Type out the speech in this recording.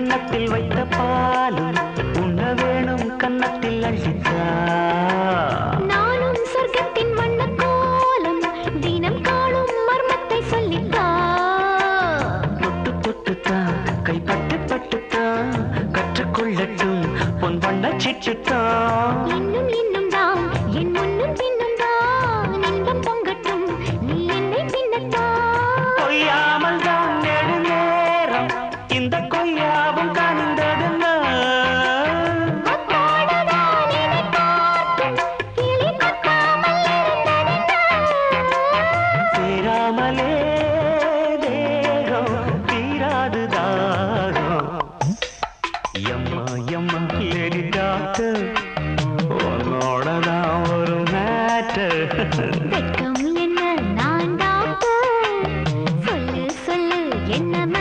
கிண்ணத்தில் வைத்த பாலும் உண்ண வேணும் கன்னத்தில் அழித்தா. நானும் சொர்க்கத்தின் வண்ண கோலம் தினம் காணும் மர்மத்தை சொல்லித்தா. தொட்டு தொட்டுத்தான் கைப்பட்டு பட்டுத்தான் கற்றுக்கொள்ளட்டும் பொன் வண்ண சிட்டுத்தான் இந்த கொய்யாவும் கனிந்ததுன்னா சேராமலே தேகம் தீராது தாகம். எம்மா எம்மா லேடி டாக்டர் உன்னோட தான் என்ன